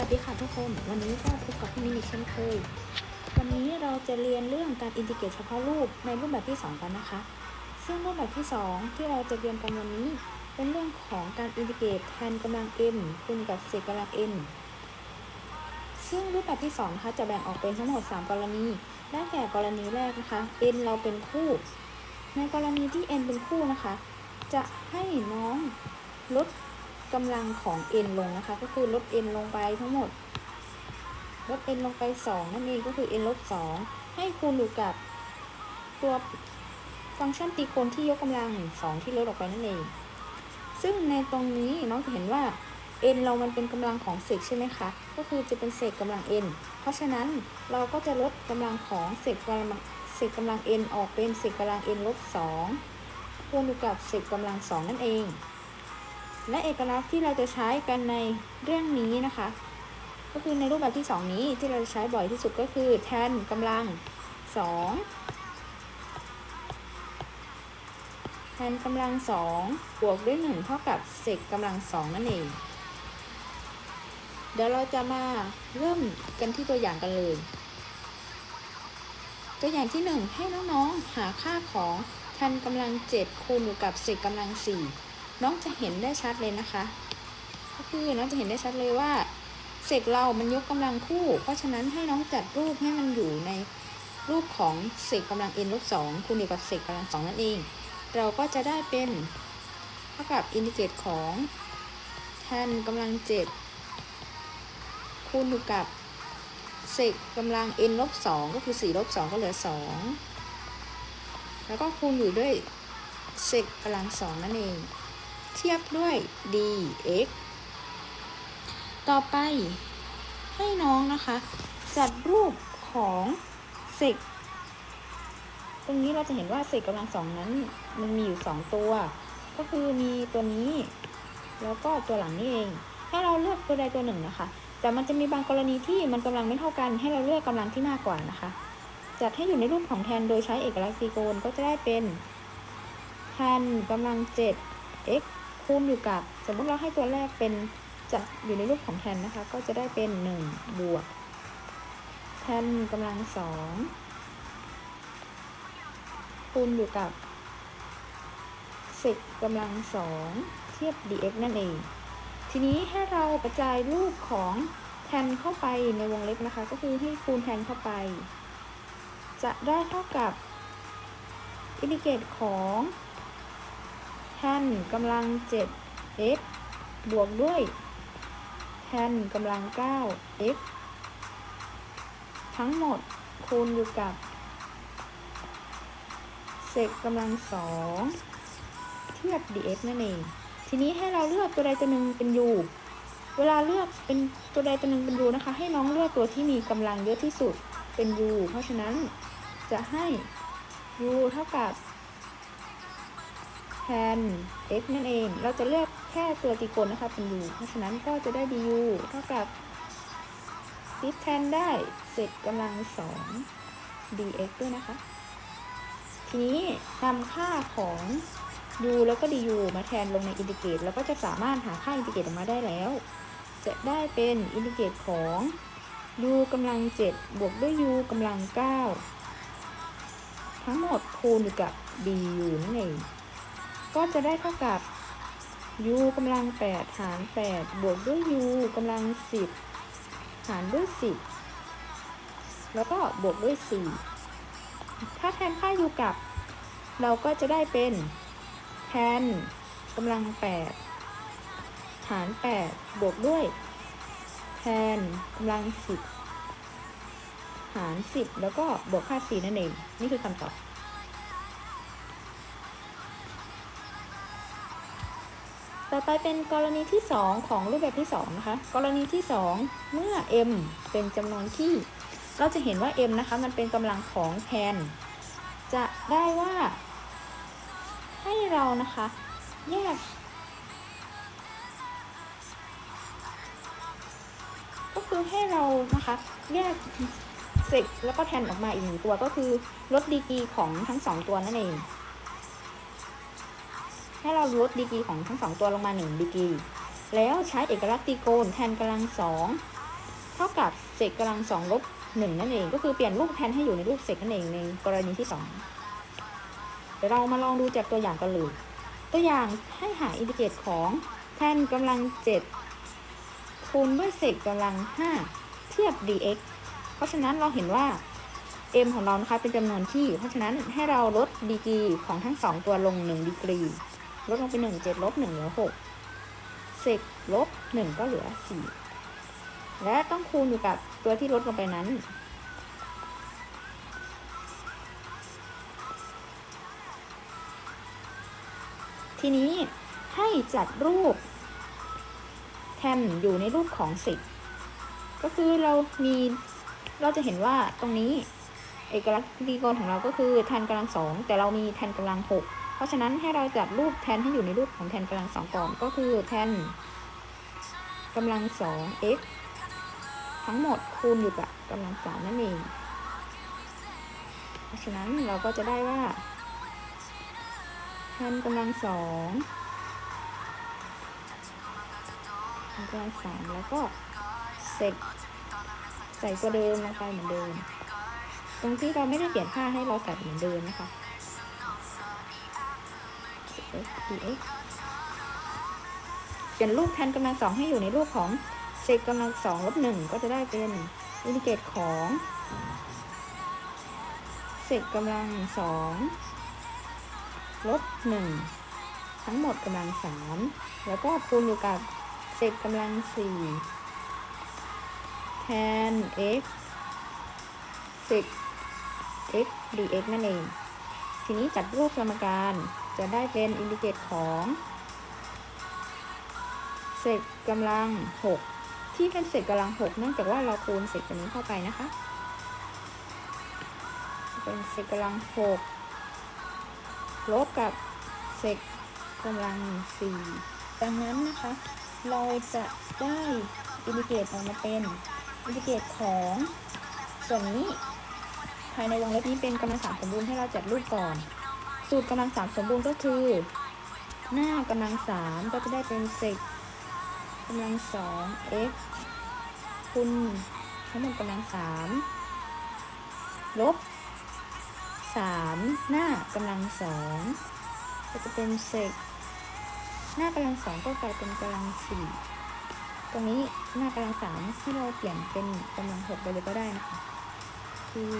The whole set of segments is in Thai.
วัสดีค่ะทุกคน วันนี้ก็พบกับพี่มินิเช่นเคย วันนี้เราจะเรียนเรื่องการอินทิเกรตเฉพาะรูปในรูปแบบที่ 2 กันนะคะ ซึ่งรูปแบบที่ 2 ที่เราจะเรียนกันวันนี้ เป็นเรื่องของการอินทิเกรตแทนกำลัง m คูณกับเศษกำลัง n ซึ่งรูปแบบที่2นะคะจะแบ่งออกเป็นทั้งหมด 3 กรณี ได้แก่กรณีแรกนะคะ n เราเป็นคู่ ในกรณีที่ n เป็นคู่นะคะ จะให้น้องลด กำลังของ n ลงนะคะ ก็คือลด n ลงไปทั้งหมด ลด n ลงไป 2 นั่นเองก็คือ n ลบ2ให้คูณอยู่กับตัวฟังก์ชันตรีโกณที่ยกกำลัง 2 ที่ลดออกไปนั่นเอง ซึ่งในตรงนี้น้องจะเห็นว่า n เรามันเป็นกำลังของเศษใช่ไหมคะ ก็คือจะเป็นเศษกำลัง n เพราะฉะนั้นเราก็จะลดกำลังของเศษกำลังเศษกำลัง n ออกเป็นเศษกำลัง n ลบ2คูณอยู่กับเศษกำลัง2นั่นเอง และเอกลักษณ์ที่เราจะใช้กันในเรื่องนี้นะคะ ก็คือในรูปแบบที่ 2 นี้ที่เราจะใช้บ่อยที่สุดก็คือแทนกำลัง 2 แทนกำลัง 2 บวกด้วย 1 เท่ากับเศษกำลัง 2 นั่นเอง เดี๋ยวเราจะมาเริ่มกันที่ตัวอย่างกันเลย ตัวอย่างที่ 1 ให้น้องๆหาค่าของแทนกำลัง 7 คูณอยู่กับเศษกำลัง 4 น้องจะเห็นได้ชัดเลยนะคะ ก็คือน้องจะเห็นได้ชัดเลยว่าเศษเรามันยกกำลังคู่ เพราะฉะนั้นให้น้องจัดรูปให้มันอยู่ในรูปของเศษกำลัง n ลบ2คูณอยู่กับเศษกำลัง2นั่นเอง เราก็จะได้เป็นเท่ากับอินทิเกรตของแทนกำลัง7คูณอยู่กับเศษกำลัง n ลบ2ก็คือ4ลบ2ก็เหลือ2แล้วก็คูณอยู่ด้วยเศษกำลัง2นั่นเอง เทียบด้วย dx ต่อไปให้น้องนะคะ จัดรูปของเศษตรงนี้เราจะเห็นว่าเศษกำลังสองนั้น มันมีอยู่สองตัว ก็คือมีตัวนี้ แล้วก็ตัวหลังนี่เอง ให้เราเลือกตัวใดตัวหนึ่งนะคะ แต่มันจะมีบางกรณีที่มันกำลังไม่เท่ากัน ให้เราเลือกกำลังที่มากกว่านะคะ จัดให้อยู่ในรูปของแทนโดยใช้เอกลักษณ์ตรีโกณก็จะได้เป็นแทนกำลัง 7 x คูณอยู่กับ สมมติเราให้ตัวแรกเป็นจะอยู่ในรูปของแทนนะคะ ก็จะได้เป็น1บวกแทนกำลัง2คูณอยู่กับ10กำลัง2เทียบ dx นั่นเอง ทีนี้ให้เรากระจายรูปของแทนเข้าไปในวงเล็บนะคะ ก็คือให้คูณแทนเข้าไป จะได้เท่ากับอินทิเกรตของ แทนกำลัง 7x บวกด้วยแทนกำลัง 9 x ทั้งหมดคูณอยู่กับเศษกำลัง 2 เทียบ dx นั่นเอง ทีนี้ให้เราเลือกตัวใดตัวหนึ่งเป็น u เวลาเลือกเป็นตัวใดตัวหนึ่งเป็น u นะคะ ให้น้องเลือกตัวที่มีกำลังเยอะที่สุดเป็น u เพราะฉะนั้นจะให้ u เท่ากับ แทน x นั่นเอง เราจะเลือกแค่ตัวตรีโกณนะคะเป็น u เพราะฉะนั้นก็จะได้ du เท่ากับติดแทนได้เศษกำลัง2 dx ด้วยนะคะ ทีนี้นำค่าของ u แล้วก็ du มาแทนลงในอินทิเกรตแล้วก็จะสามารถหาค่าอินทิเกรตออกมาได้แล้ว จะได้เป็นอินทิเกรตของ u กำลัง 7 บวกด้วย u กำลัง 9 ทั้งหมดคูณอยู่กับ du นั่นเอง ก็จะได้เท่ากับ u กำลัง 8 หาร 8 บวกด้วย u กำลัง 10 หารด้วย 10 แล้วก็บวกด้วย 4 ถ้าแทนค่า u กับ เราก็จะได้เป็นแทนกำลัง 8 หาร 8 บวกด้วย แทนกำลัง 10 หาร 10 แล้วก็บวกค่า 4 นั่นเอง นี่คือคำตอบ ต่อไปเป็นกรณีที่ 2 ของรูปแบบที่ 2 นะคะ กรณีที่ 2 เมื่อ m เป็นจำนวนที่ เราจะเห็นว่า m นะคะ มันเป็นกำลังของแทน จะได้ว่า ให้เรานะคะ แยก ก็คือให้เรานะคะ แยกเศษแล้วก็แทนออกมาอีกหนึ่งตัวก็คือลดดีกรีของทั้งสองตัวนั่นเอง ให้เราลดดีกรีของทั้งสองตัวลงมา1ดีกรีแล้วใช้เอกลักษณ์ตรีโกณแทนกำลังสองเท่ากับเศษกำลังสองลบหนึ่งนั่นเอง ก็คือเปลี่ยนรูปแทนให้อยู่ในรูปเศษนั่นเองในกรณีที่สองเดี๋ยวเรามาลองดูจากตัวอย่างกันเลย ตัวอย่างให้หาอินทิเกรตของแทนกำลังเจ็ดคูณด้วยเศษกำลังห้าเทียบ dx เพราะฉะนั้นเราเห็นว่า m ของเรานะคะเป็นจำนวนที่ เพราะฉะนั้นให้เราลดดีกรีของทั้งสองตัวลง1ดีกรี ลดลงไป1 7ลบ1เหลือ6เศษลบ1ก็เหลือ4และต้องคูณอยู่กับตัวที่ลดลงไปนั้น ทีนี้ให้จัดรูปแทนอยู่ในรูปของสิบก็คือเรามีเราจะเห็นว่าตรงนี้ เอกลักษณ์พิธีกรของเราก็คือแทนกำลังสองแต่เรามีแทนกำลังหก เพราะฉะนั้นให้เราจัดรูปแทนให้อยู่ในรูปของแทนกำลังสองก่อนก็คือแทนกำลังสอง x ทั้งหมดคูณอยู่กับกำลังสามนั่นเอง เพราะฉะนั้นเราก็จะได้ว่าแทนกำลังสองแทนกำลังสามแล้วก็เสร็จใส่ตัวเดิมลงไปเหมือนเดิม ตรงที่เราไม่ได้เปลี่ยนค่าให้เราใส่เหมือนเดิมนะคะ x dx เปลี่ยนรูปแทนกำลังสองให้อยู่ในรูปของเศษกำลังสองลบหนึ่งก็จะได้เป็นอินทิเกรตของเศษกำลังสองลบหนึ่งทั้งหมดกำลังสามแล้วก็คูณอยู่กับเศษกำลังสี่แทน x 10 x dx นั่นเอง ทีนี้จัดรูปสมการจะได้เป็นอินทิเกตของเศษกำลัง 6 ที่เป็นเศษกำลัง 6 เนื่องจากว่าเราคูณเศษตัวนี้เข้าไปนะคะ เป็นเศษกำลัง 6 ลบกับเศษกำลัง 4 ดังนั้นนะคะ เราจะได้อินทิเกตออกมาเป็นอินทิเกตของส่วนนี้ ภายในวงเล็บนี้เป็นกำลังสามสมบูรณ์ให้เราจัดรูปก่อน สูตรกำลังสามสมบูรณ์ก็คือ หน้ากำลังสามก็จะได้เป็นเศษกำลังสอง x คูณทั้งหมดกำลังสามลบสามหน้ากำลังสองก็จะเป็นเศษหน้ากำลังสองก็กลายเป็นกำลังสี่ตรงนี้หน้ากำลังสามให้เราเปลี่ยนเป็นกำลังหกไปเลยก็ได้นะคะคือ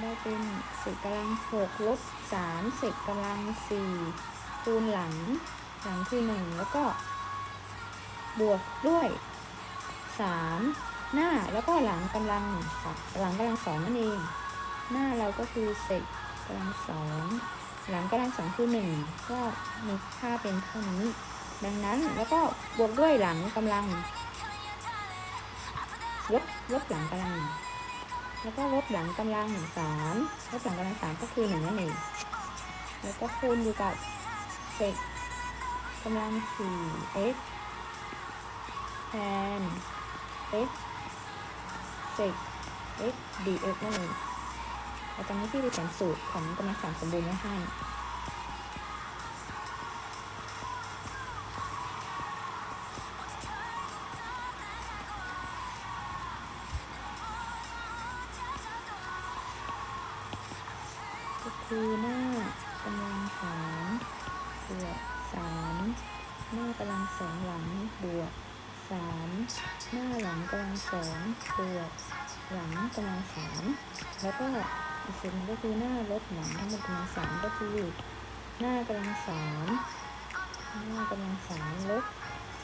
ได้เป็นเศษกำลังหกลบสามเศษกำลังสี่คูณหลัง หลังคือหนึ่งแล้วก็ บวกด้วยสามหน้าแล้วก็หลังกำลังหลังกำลังสองนั่นเอง หน้าเราก็คือเศษกำลังสองหลังกำลังสองคือหนึ่งก็มีค่าเป็นเท่านี้ดังนั้นแล้วก็บวกด้วยหลังกำลังลบลบหลังกำลัง แล้วก็ลบหลังกำลังสามลบหลังกำลังสามก็คือหนึ่งนั่นเองแล้วก็คูณอยู่กับเศษกำลังสี่ x แทน x เศษ x dx นั่นเองแล้วตรงนี้ที่เราเขียนสูตรของกำลังสามสมบูรณ์ไว้ให้ ก็คือหน้าลบหลังทั้งหมดกำลังสามก็คือหน้ากำลังสามหน้ากำลังสามลบ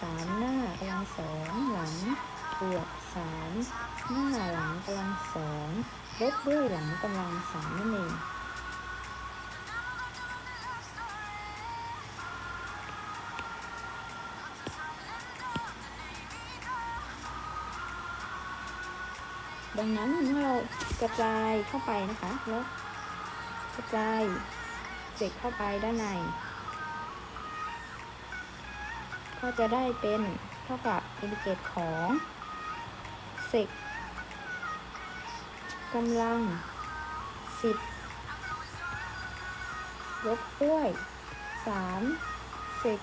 สามหน้ากำลังสองหลังบวกสามหน้าหลังกำลังสองลบด้วยหลังกำลังสามนั่นเอง ดังนั้นเมื่อเรากระจายเข้าไปนะคะแล้วกระจายเศษเข้าไปด้านใน ก็จะได้เป็นเท่ากับอินดิเกตของเศษกำลังสิบลบด้วยสามเศษ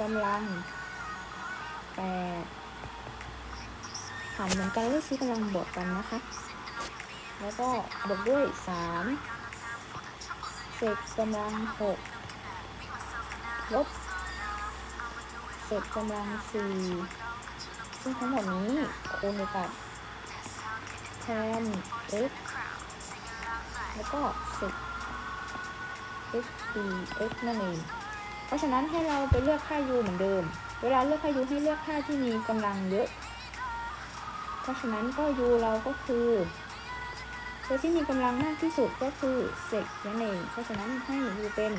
กำลังแปด หารเหมือนกันแล้วก็ชี้กำลังบวกกันนะคะ แล้วก็บวกด้วยสามเศษกำลังหกลบเศษกำลังสี่ซึ่งทั้งหมดนี้คูณกับแทน x แล้วก็เศษ x d x นั่นเอง เพราะฉะนั้นให้เราไปเลือกค่า u เหมือนเดิม เวลาเลือกค่า u ให้เลือกค่าที่มีกำลังเยอะ ราะฉะนั้นก็ u เราก็คือตัวที่มีกำลังมากที่สุดก็คือ sec นั่นเองเพราะฉะนั้นให้ u เป็น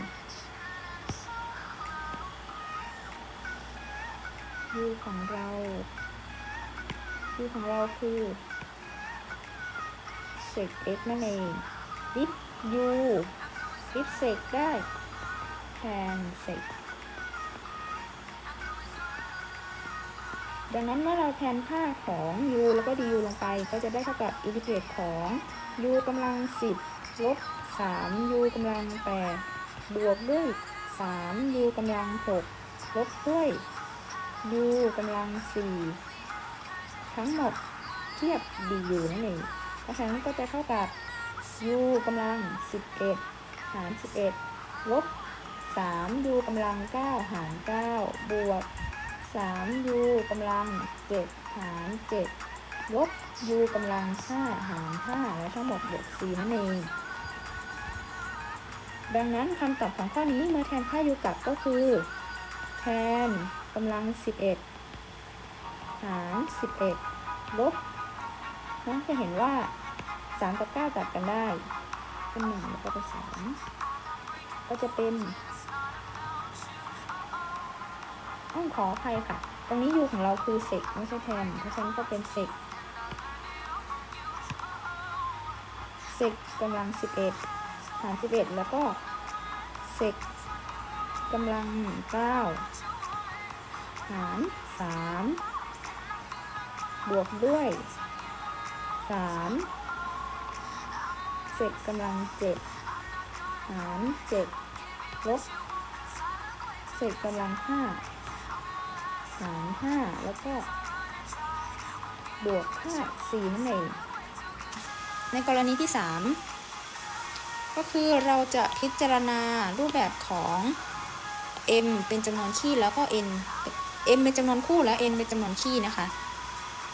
u ของเรา u ของเราคือ sec x นั่นเอง if u if sec ได้ tan sec ดังนั้นเมื่อเราแทนค่าของ u แล้วก็ du ลงไป ก็จะได้เท่ากับอินทิเกรตของ u กำลัง 10 ลบ 3 u กำลัง 8 บวกด้วย 3 u กำลัง 6 ลบด้วย u กำลัง 4 ทั้งหมดเทียบ du นั่นเอง เพราะฉะนั้นก็จะเท่ากับ u กำลัง 11 หาร 11 ลบ 3 u กำลัง 9 หาร 9 บวก 3 u กำลัง 7 หาร 7 ลบ u กำลัง 5 หาร 5 และทั้งหมดบวก4นั่นเอง ดังนั้นคำตอบของข้อนี้เมื่อแทนค่า u กลับก็คือ แทนกำลัง 11 หาร 11 ลบน้องจะเห็นว่า 3 กับ 9 ตัดกันได้ เป็น 1 แล้วก็เป็น3ก็จะเป็น ต้องขออภัยค่ะ ตรงนี้ u ของเราคือเซกไม่ใช่แทนเพราะฉะนั้นก็เป็นเซกเซกกำลัง11หาร11แล้วก็เซกกำลัง9หาร3บวกด้วย3เศษกำลัง7หาร7ลบเศษกำลัง5 หาร5แล้วก็ บวกค่า4นั่นเอง ในกรณีที่3ก็คือเราจะพิจารณารูปแบบของ m เป็นจำนวนคี่แล้วก็ n m เป็นจำนวนคู่และ n เป็นจำนวนคี่นะคะ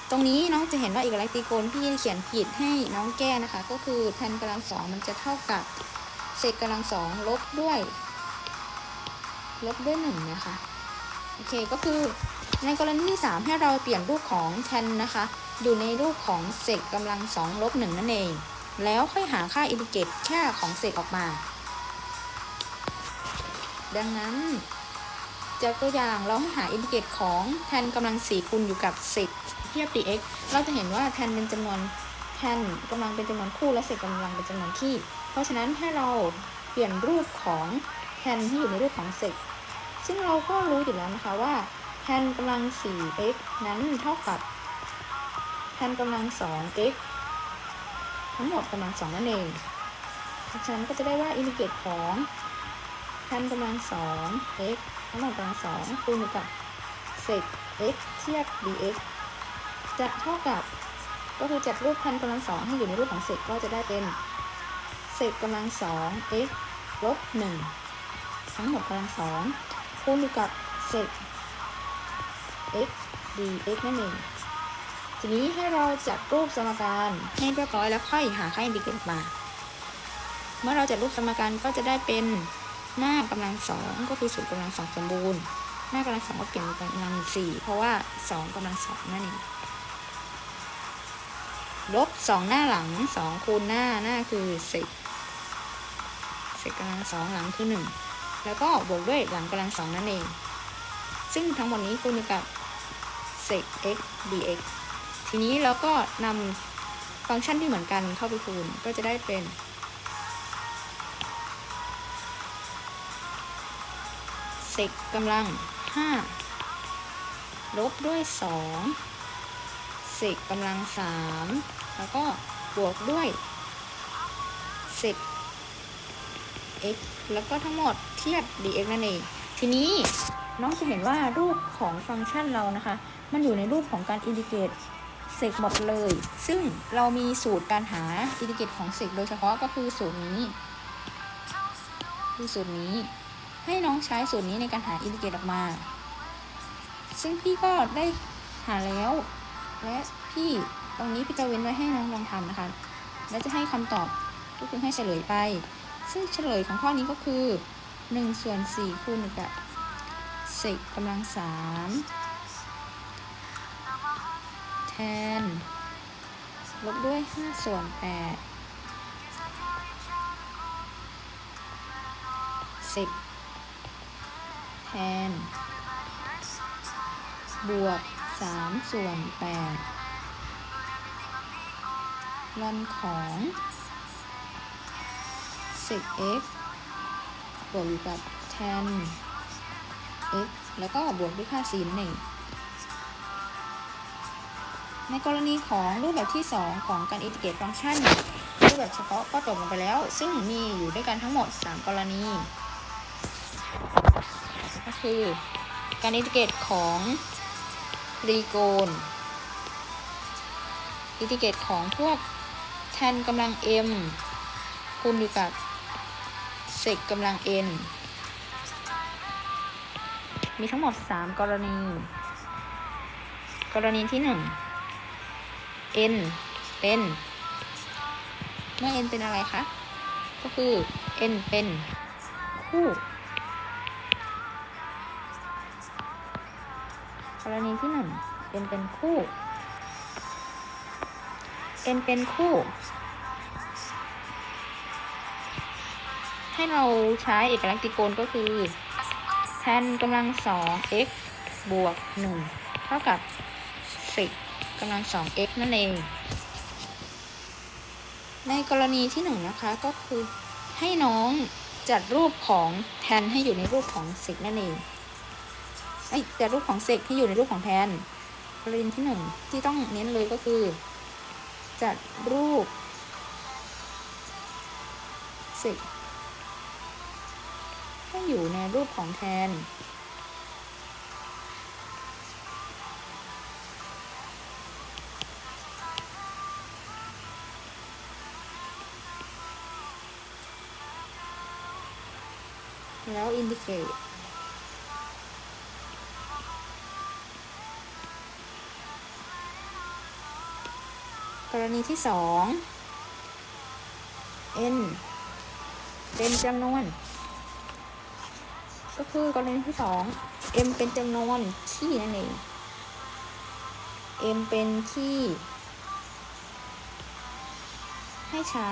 ตรงนี้น้องจะเห็นว่าเอกลักษณ์ตรีโกณพี่เขียนผิดให้น้องแก้นะคะ ก็คือแทนกำลังสองมันจะเท่ากับเศษกำลังสองลบด้วย ลบด้วยหนึ่งนะคะ โอเคก็คือ ในกรณีที่ 3 ให้เราเปลี่ยนรูปของแทนนะคะ อยู่ในรูปของเศษกำลังสองลบหนึ่งนั่นเอง แล้วค่อยหาค่าอินทิเกรตแค่ของเศษออกมา ดังนั้นจากตัวอย่างเราให้หาอินทิเกรตของแทนกำลัง4คูณอยู่กับ10เทียบ dx เราจะเห็นว่าแทนเป็นจำนวนแทนกำลังเป็นจำนวนคู่และเศษกำลังเป็นจำนวนคี่ เพราะฉะนั้นให้เราเปลี่ยนรูปของแทนให้อยู่ในรูปของเศษซึ่งเราก็รู้อยู่แล้วนะคะว่า แทนกำลัง 4x นั้นเท่ากับแทนกำลัง 2x ทั้งหมดกำลัง 2 นั่นเองเพราะฉะนั้นก็จะได้ว่าอินทิเกรตของแทนกำลัง 2x ทั้งหมดกำลัง 2 คูณกับเศษ x เทียบ dx จะเท่ากับก็คือจัดรูปแทนกำลัง 2 ให้อยู่ในรูปของเศษก็จะได้เป็นเศษกำลัง 2x ลบ 1 ทั้งหมดกำลัง 2 คูณกับเศษ x dx นั่นเองทีนี้ให้เราจัดรูปสมการให้เรียบร้อยแล้วค่อยหาค่าอินทิเกรตมา เมื่อเราจัดรูปสมการก็จะได้เป็นหน้ากำลังสองก็คือศูนย์กำลังสองสมบูรณ์ หน้ากำลังสองก็เปลี่ยนเป็นกำลังสี่เพราะว่าสองกำลังสองนั่นเองลบสองหน้าหลังสองคูณหน้าหน้าคือสิบสิบกำลังสองหลังคือหนึ่งแล้วก็บวกด้วยหลังกำลังสองนั่นเอง ซึ่งทั้งหมดนี้คูณกับ sec x dx ทีนี้เราก็นำฟังก์ชันที่เหมือนกันเข้าไปคูณ ก็จะได้เป็น ｓec กำลัง 5 ลบด้วย 2 ｓec กำลัง 3 แล้วก็บวกด้วย ｓec x แล้วก็ทั้งหมดเทียบ dx นั่นเอง ทีนี้น้องจะเห็นว่ารูปของฟังก์ชันเรานะคะ มันอยู่ในรูปของการอินทิเกรตเสกหมดเลย ซึ่งเรามีสูตรการหาอินทิเกรตของเสกโดยเฉพาะก็คือสูตรนี้ คือสูตรนี้ ให้น้องใช้สูตรนี้ในการหาอินทิเกรตออกมา ซึ่งพี่ก็ได้หาแล้ว และพี่ตรงนี้พี่จะเว้นไว้ให้น้องลองทำนะคะ และจะให้คำตอบก็คือให้เฉลยไป ซึ่งเฉลยของข้อนี้ก็คือ1ส่วน4คูณกับเศษกำลังสาม นลบด้วย 5 ส่วน 8 10 แทน บวก 3 ส่วน8รันของ 10x บวกอยู่กับ tan x แล้วก็บวกด้วยค่า c นั่นเอง ในกรณีของรูปแบบที่ 2 ของการอินทิเกรตฟังก์ชันรูปแบบเฉพาะก็จบลงไปแล้ว ซึ่งมีอยู่ด้วยกันทั้งหมด 3 กรณี ก็คือการอินทิเกรตของรีโกนอินทิเกรตของพวกแทนกำลัง m คูณอยู่กับเศษกำลัง n มีทั้งหมด 3 กรณี กรณีที่ 1 n เป็นเมื่อ n เป็นอะไรคะ ก็คือ n เป็นคู่กรณีที่1 n เป็นคู่ n เป็นคู่ ให้เราใช้เอกลักษณ์ตรีโกณก็คือแทนกำลังสอง x บวก1เท่ากับ10 กำลังสอง x นั่นเอง ในกรณีที่ 1 นะคะก็คือให้น้องจัดรูปของแทนให้อยู่ในรูปของเศษนั่นเองไอ้ยจัดรูปของเศษที่อยู่ในรูปของแทน กรณีที่ 1 ที่ต้องเน้นเลยก็คือ จัดรูปเศษให้อยู่ในรูปของแทน แล้วอินดิเกตกรณีที่สอง n เป็นจำนวน ก็คือกรณีที่สอง m เป็นจำนวนขี้นั่นเอง m เป็นขี้ ให้ใช้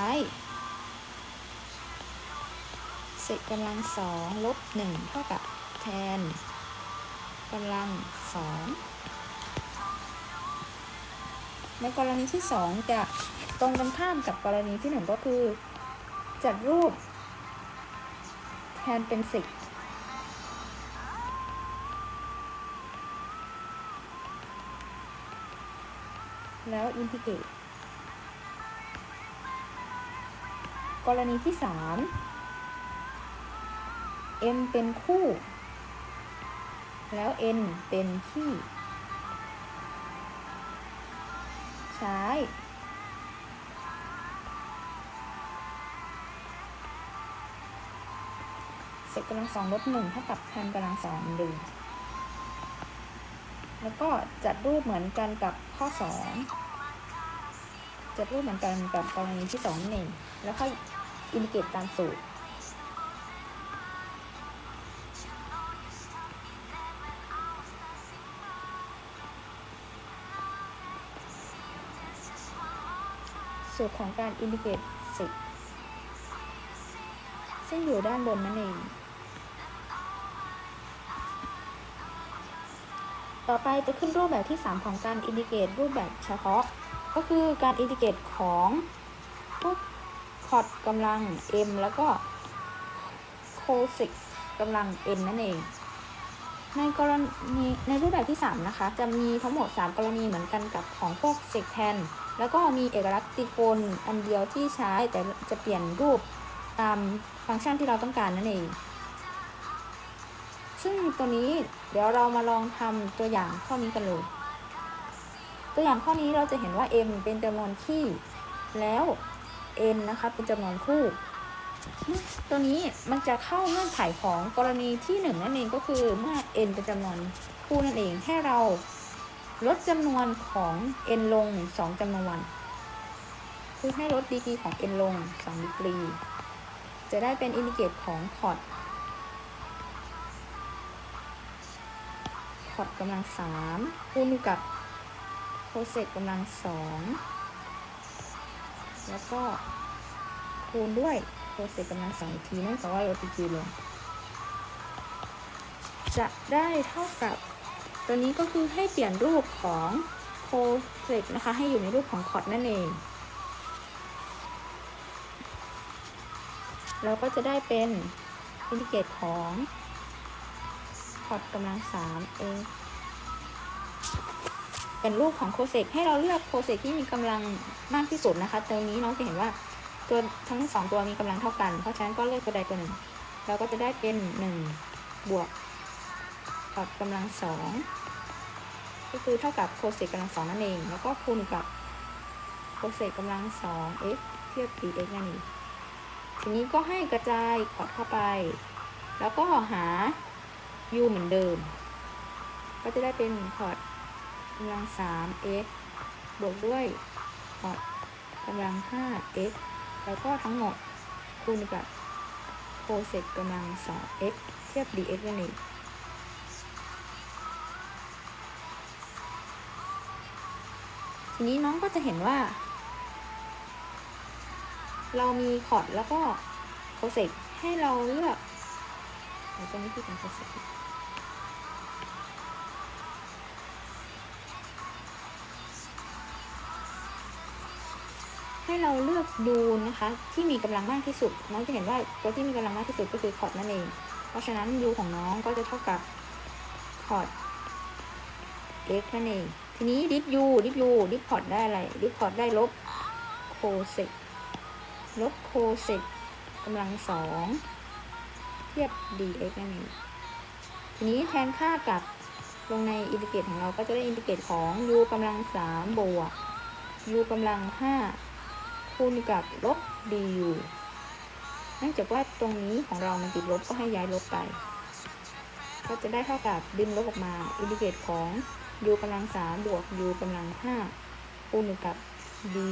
เศษกำลังสองลบหนึ่งเท่ากับแทนกำลังสองในกรณีที่สองจะตรงกันข้ามกับกรณีที่หนึ่งก็คือ จัดรูป แทนเป็นสิบแล้วอินทิเกรตกรณีที่สาม m เป็นคู่ แล้ว n เป็นขี้ ใช้เศษกำลังสองลบหนึ่งเท่ากับแทนกำลังสองดึงแล้วก็จัดรูปเหมือนกันกับข้อสองจัดรูปเหมือนกันกับกรณีที่สองหนั่งแล้วค่อยอินดิเกตตามสูตร สูตรของการอินดิเกรตสิซึ่งอยู่ด้านบนนั่นเอง ต่อไปจะขึ้นรูปแบบที่ 3 ของการอินดิเกรตรูปแบบเฉพาะ ก็คือการอินดิเกรตของพวกคอร์ดกำลัง m แล้วก็โคสิกกำลัง n นั่นเองในกรณีในรูปแบบที่ 3 นะคะ จะมีทั้งหมด 3 กรณีเหมือนกันกับของพวกเซกแทน แล้วก็มีเอกลักษณ์ตรีโกณอันเดียวที่ใช้แต่จะเปลี่ยนรูปตามฟังก์ชันที่เราต้องการนั่นเอง ซึ่งตัวนี้เดี๋ยวเรามาลองทำตัวอย่างข้อนี้กันเลย ตัวอย่างข้อนี้เราจะเห็นว่า m เป็นจำนวนคี่ แล้ว n นะคะเป็นจำนวนคู่ ตัวนี้มันจะเข้าเงื่อนไขของกรณีที่หนึ่งนั่นเองก็คือเมื่อ n เป็นจำนวนคู่นั่นเองให้เรา ลดจำนวนของ n ลง2จำนวน คือให้ลดดีกรีของ n ลง2ดีกรี จะได้เป็นอินดิเกตของคอร์ดคอร์ดกำลัง3คูณอยู่กับโคเซกกำลัง2แล้วก็คูณด้วยโคเซกกำลัง2อีกทีนื่องจากว่าลดดีกรีลง จะได้เท่ากับ ตัวนี้ก็คือให้เปลี่ยนรูปของโคเซกนะคะ ให้อยู่ในรูปของคอร์ดนั่นเอง เราก็จะได้เป็นอินดิเกตของพอร์ตกำลัง3 a เป็นรูปของโคเซกให้เราเลือกโคเซกที่มีกำลังมากที่สุดนะคะ ตัวนี้น้องจะเห็นว่าตัวทั้งสองตัวมีกำลังเท่ากัน เพราะฉะนั้นก็เลือกตัวใดตัวหนึ่ง เราก็จะได้เป็น1บวก พอร์ตกำลัง2ก็คือเท่ากับโคเซกกำลัง2นั่นเอง แล้วก็คูณกับโคเซกกำลัง2 x เทียบ 4x นั่นเองทีนี้ก็ให้กระจายคอดเข้าไป แล้วก็หา u เหมือนเดิม ก็จะได้เป็นคอร์ดกำลัง 3x บวกด้วยคอร์ดกำลัง 5x แล้วก็ทั้งหมดคูณกับโคเซกกำลัง 2x เทียบ dx นั่นเอง ทีนี้น้องก็จะเห็นว่า เรามีคอร์ดแล้วก็โคเซกให้เราเลือกเดี๋ยวตรงนี้คือเป็นโคเซกให้เราเลือกดูนะคะ ที่มีกำลังมากที่สุด น้องจะเห็นว่าตัวที่มีกำลังมากที่สุดก็คือคอร์ดนั่นเอง เพราะฉะนั้น u ของน้องก็จะเท่ากับคอร์ด x นั่นเอง ทีนี้ดิฟ u ดิฟ u ดิฟคอร์ดได้อะไรดิฟคอร์ดได้ลบโคเซกลบโคเซกกำลังสองเทียบ dx นั่นเองทีนี้แทนค่ากับลงในอินทิเกรตของเราก็จะได้อินทิเกรตของ u กำลังสามบวก u กำลังห้าคูณกับลบ du เนื่องจากว่าตรงนี้ของเรามันติดลบก็ให้ย้ายลบไป ก็จะได้เท่ากับดึงลบออกมา อินทิเกรตของ u กำลังสามบวก u กำลังห้าคูณกับ du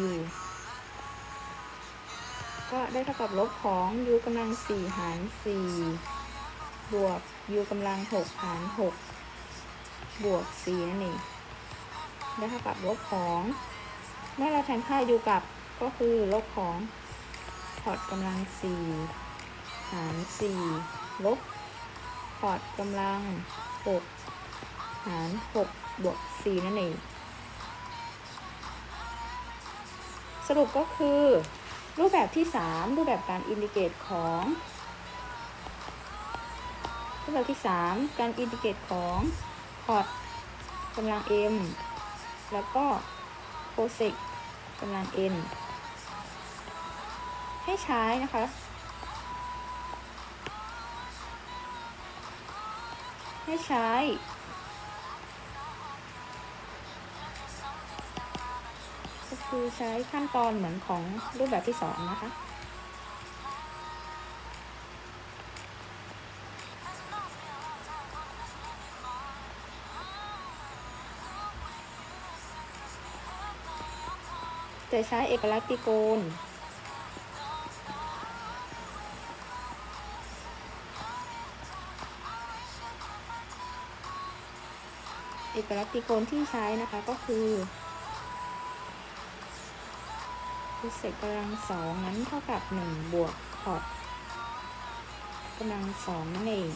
ก็ได้เท่ากับลบของ u กำลังสี่หารสี่บวก u กำลังหกหารหกบวกสี่นั่นเองได้เท่ากับลบของเมื่อเราแทนค่า u กับก็คือลบของพอร์ตกำลังสี่หารสี่ลบพอร์ตกำลังหกหารหก บวกสี่นั่นเอง สรุปก็คือ รูปแบบที่ 3 รูปแบบการอินดิเกตของ รูปแบบที่ 3 การอินดิเกตของพอร์ตกำลัง m แล้วก็โคเซกกำลัง n ให้ใช้นะคะ ให้ใช้ คือใช้ขั้นตอนเหมือนของรูปแบบที่สองนะคะ จะใช้เอกลักษณ์ตรีโกณเอกลักษณ์ตรีโกณที่ใช้นะคะก็คือ คือเศษกำลังสองนั้นเท่ากับหนึ่งบวกคอดกำลังสองนั่นเอง